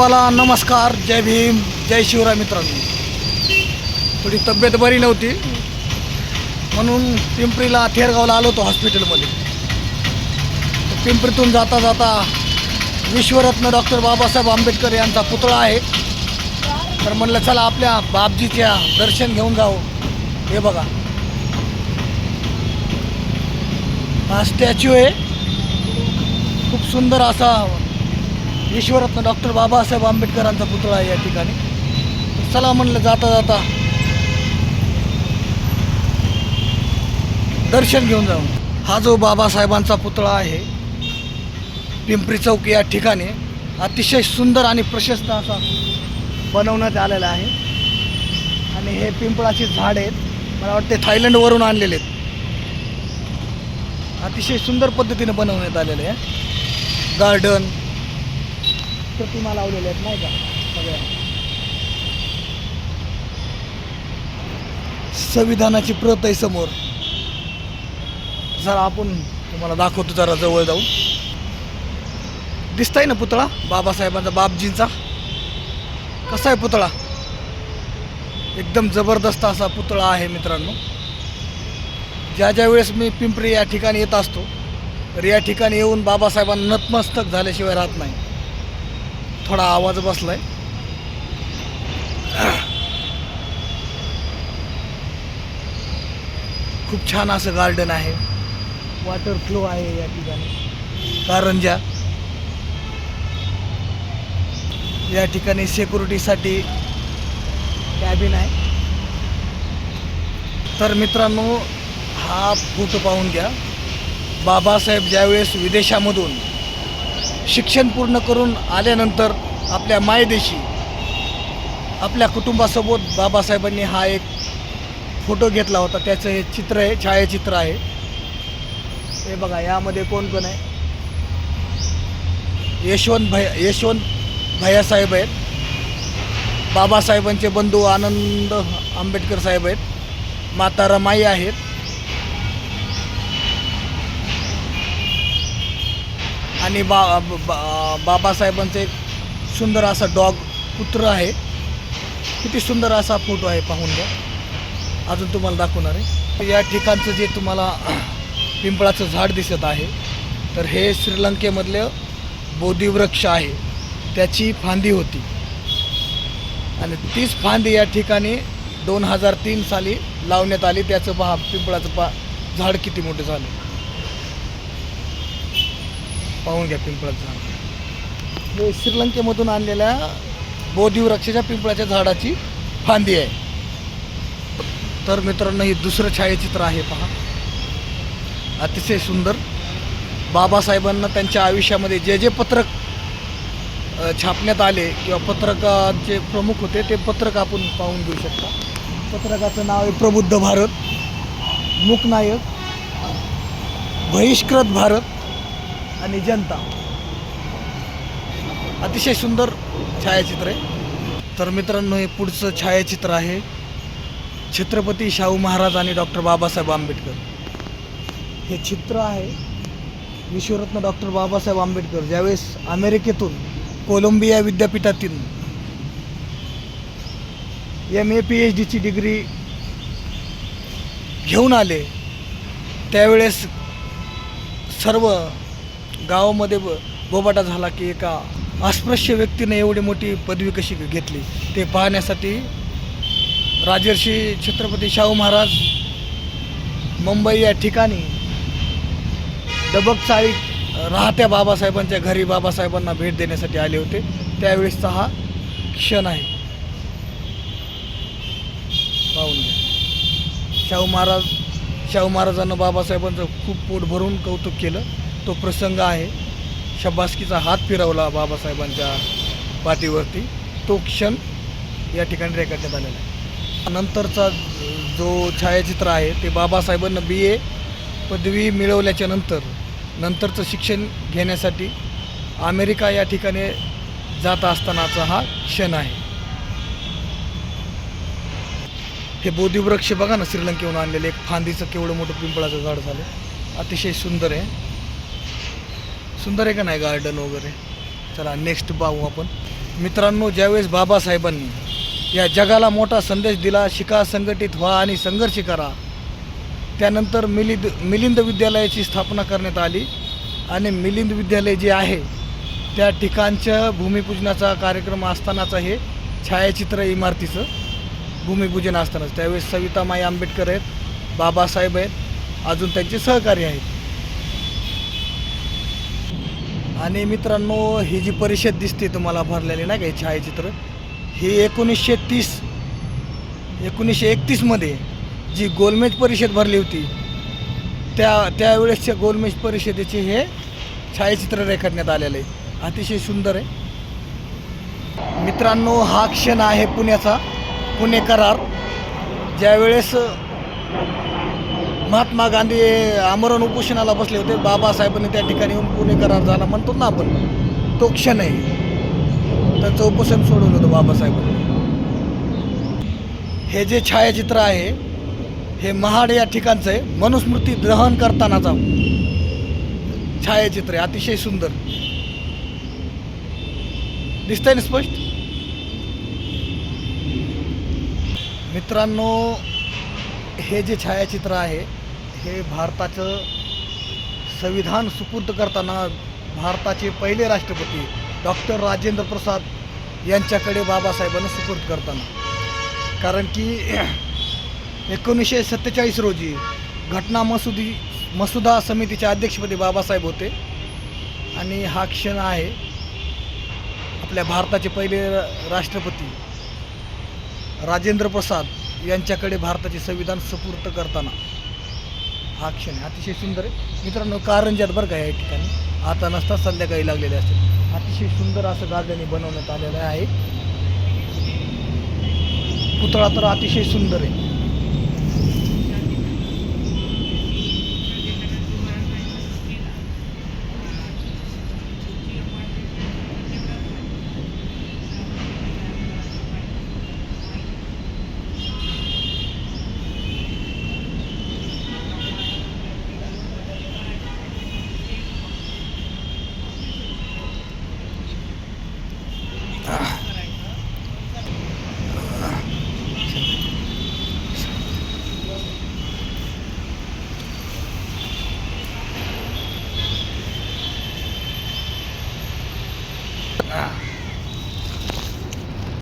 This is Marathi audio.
सर्वाला नमस्कार. जय भीम जय शिवराय मित्रांनो. थोडी तब्येत बरी नव्हती. म्हणून पिंपरीला थेरगावला आलो होतो हॉस्पिटलमध्ये. पिंपरीतून जाता जाता विश्वरत्न डॉक्टर बाबासाहेब आंबेडकर यांचा पुतळा आहे. तर म्हणलं चला आपल्या बापजीच्या दर्शन घेऊन जावं हे बघा. हा स्टॅच्यू आहे. खूप सुंदर असा विश्वरत्न डॉक्टर बाबासाहेब आंबेडकरांचा पुतळा आहे या ठिकाणी. चला म्हणलं जाता जाता दर्शन घेऊन जाऊ. हा जो बाबासाहेबांचा पुतळा आहे पिंपरी चौक या ठिकाणी अतिशय सुंदर आणि प्रशस्त असा बनवण्यात आलेला आहे. आणि हे पिंपळाची झाड आहेत. मला वाटते थायलंडवरून आणलेले आहेत. अतिशय सुंदर पद्धतीने बनवण्यात आलेले आहे. गार्डन प्रतिमा लावलेल्या आहेत नाही का? सगळ्या. संविधानाची प्रत आहे समोर. जरा आपण तुम्हाला दाखवतो जरा जवळ जाऊन. दिसताय ना पुतळा? बाबासाहेबांचा बापजींचा? कसा आहे पुतळा? एकदम जबरदस्त असा पुतळा आहे मित्रांनो. ज्या ज्या वेळेस मी पिंपरी या ठिकाणी येत असतो तर या ठिकाणी येऊन बाबासाहेबांना नतमस्तक झाल्याशिवाय राहत नाही. थोडा आवाज बसलाय. खूप छान असं गार्डन आहे. वॉटर फ्लो आहे या ठिकाणी. कारंजा. या ठिकाणी सेक्युरिटीसाठी कॅबिन आहे. तर मित्रांनो हा फोटो पाहून घ्या. बाबासाहेब ज्यावेळेस विदेशामधून शिक्षण पूर्ण करून आल्यानंतर आपल्या मायदेशी आपल्या कुटुंबासोबत बाबासाहेबांनी हा एक फोटो घेतला होता. त्याचं हे चित्र आहे छायाचित्र आहे. हे बघा यामध्ये कोण कोण आहे? यशवंत भय यशवंत भैयासाहेब आहेत. बाबासाहेबांचे बंधू आनंद आंबेडकर साहेब आहेत. माता रमाई आहेत. आणि बा बा बाबासाहेबांचं एक सुंदर असा डॉग पुत्र आहे. किती सुंदर असा फोटो आहे पाहून घ्या. अजून तुम्हाला दाखवणार आहे. या ठिकाणचं जे तुम्हाला पिंपळाचं झाड दिसत आहे तर हे श्रीलंकेमधलं बोधिवृक्ष आहे. त्याची फांदी होती. आणि तीच फांदी या ठिकाणी दोन हजार तीन साली लावण्यात आली. त्याचं पहा पिंपळाचं पा झाड किती मोठं झालं. पाहून घ्या पिंपळाचं झाड. हे श्रीलंकेमधून आणलेल्या बोधिवृक्षाच्या पिंपळाच्या झाडाची फांदी आहे. तर मित्रांनो हे दुसरं छायाचित्र आहे पहा. अतिशय सुंदर. बाबासाहेबांना त्यांच्या आयुष्यामध्ये जे जे पत्रक छापण्यात आले किंवा पत्रकाचे प्रमुख होते ते पत्रक आपण पाहून घेऊ शकता. पत्रकाचं नाव आहे प्रबुद्ध भारत मूकनायक बहिष्कृत भारत आणि जनता. अतिशय सुंदर छायाचित्र आहे. तर मित्रांनो हे पुढचं छायाचित्र आहे. छत्रपती शाहू महाराज आणि डॉक्टर बाबासाहेब आंबेडकर. हे चित्र आहे विश्वरत्न डॉक्टर बाबासाहेब आंबेडकर ज्यावेळेस अमेरिकेतून कोलंबिया विद्यापीठातील एम ए पी एच डीची डिग्री घेऊन आले त्यावेळेस सर्व गावामध्ये ब बोबाटा झाला की एका अस्पृश्य व्यक्तीने एवढी मोठी पदवी कशी घेतली ते पाहण्यासाठी राजर्षी छत्रपती शाहू महाराज मुंबई या ठिकाणी दबक राहत्या बाबासाहेबांच्या घरी बाबासाहेबांना भेट देण्यासाठी आले होते. त्यावेळेसचा हा क्षण आहे. पाहून घ्या. शाहू महाराज शाहू महाराजांना बाबासाहेबांचं खूप पोट भरून कौतुक केलं. तो प्रसंग आहे. शब्बासकीचा हात फिरवला बाबासाहेबांच्या पाठीवरती. तो क्षण या ठिकाणी रेखाटण्यात आलेला आहे. नंतरचा जो छायाचित्र आहे ते बाबासाहेबांना बी ए पदवी मिळवल्याच्या नंतर नंतरचं शिक्षण घेण्यासाठी अमेरिका या ठिकाणी जात असतानाचा हा क्षण आहे. हे बोधिवृक्ष बघा ना श्रीलंकेहून आणलेले एक फांदीचं केवढं मोठं पिंपळाचं झाड झालं. अतिशय सुंदर आहे. सुंदर आहे का नाही गार्डन वगैरे? चला नेक्स्ट पाहू आपण. मित्रांनो ज्यावेळेस बाबासाहेबांनी या जगाला मोठा संदेश दिला शिका संघटित व्हा आणि संघर्ष करा त्यानंतर मिलिंद मिलिंद विद्यालयाची स्थापना करण्यात आली आणि मिलिंद विद्यालय जे आहे त्या ठिकाणच्या भूमिपूजनाचा कार्यक्रम असतानाचं हे छायाचित्र इमारतीचं भूमिपूजन असतानाच. त्यावेळेस सवितामाई आंबेडकर आहेत बाबासाहेब आहेत अजून त्यांचे सहकारी आहेत. आणि मित्रांनो ही जी परिषद दिसते तुम्हाला भरलेली नाही का हे छायाचित्र ही एकोणीसशे तीस एकोणीसशे एकतीसमध्ये जी गोलमेज परिषद भरली होती त्या त्यावेळेसच्या गोलमेज परिषदेचे हे छायाचित्र रेखाटण्यात आलेलं आहे. अतिशय सुंदर आहे. मित्रांनो हा क्षण आहे पुण्याचा पुणे करार. ज्यावेळेस महात्मा गांधी आमरण उपोषणाला बसले होते. बाबासाहेबांनी त्या ठिकाणी येऊन पुणे करार झाला म्हणतो ना आपण. तो क्षण आहे. त्यांचं उपोषण सोडवलं होतं बाबासाहेबांनी. हे जे छायाचित्र आहे हे महाड या ठिकाणचं आहे. मनुस्मृती दहन करतानाचा छायाचित्र आहे. अतिशय सुंदर. दिसतंय ना स्पष्ट? मित्रांनो हे जे छायाचित्र आहे हे भारताचं संविधान सुपूर्द करताना भारताचे पहिले राष्ट्रपती डॉक्टर राजेंद्र प्रसाद यांच्याकडे बाबासाहेबांना सुपूर्द करताना. कारण की एकोणीसशे सत्तेचाळीस रोजी घटना मसुदी मसुदा समितीच्या अध्यक्षपदी बाबासाहेब होते. आणि हा क्षण आहे आपल्या भारताचे पहिले राष्ट्रपती राजेंद्र प्रसाद यांच्याकडे भारताचे संविधान सुपूर्त करताना. हा क्षण आहे. अतिशय सुंदर आहे. मित्रांनो कारंजात बरं का या ठिकाणी आता नसता संध्याकाळी लागलेले असते अतिशय सुंदर असं गार्डन बनवण्यात आलेलं आहे. पुतळा तर अतिशय सुंदर आहे.